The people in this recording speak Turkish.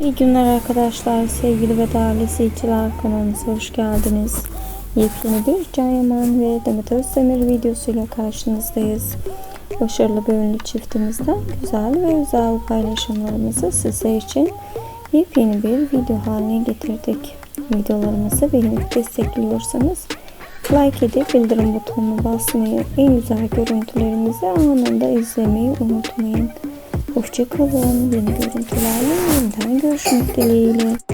İyi günler arkadaşlar. Sevgili ve değerli izleyiciler kanalımıza hoş geldiniz. Yepyeni bir Can Yaman ve Demet Özdemir videosuyla karşınızdayız. Başarılı bir ünlü çiftimizden güzel ve özel paylaşımlarımızı sizler için yepyeni bir video haline getirdik. Videolarımızı beğenip destekliyorsanız like edip bildirim butonuna basmayı, en güzel görüntülerimizi anında izlemeyi unutmayın. Hoşçakalın. Yeni görüntülerle yeniden görüşmek dileğiyle.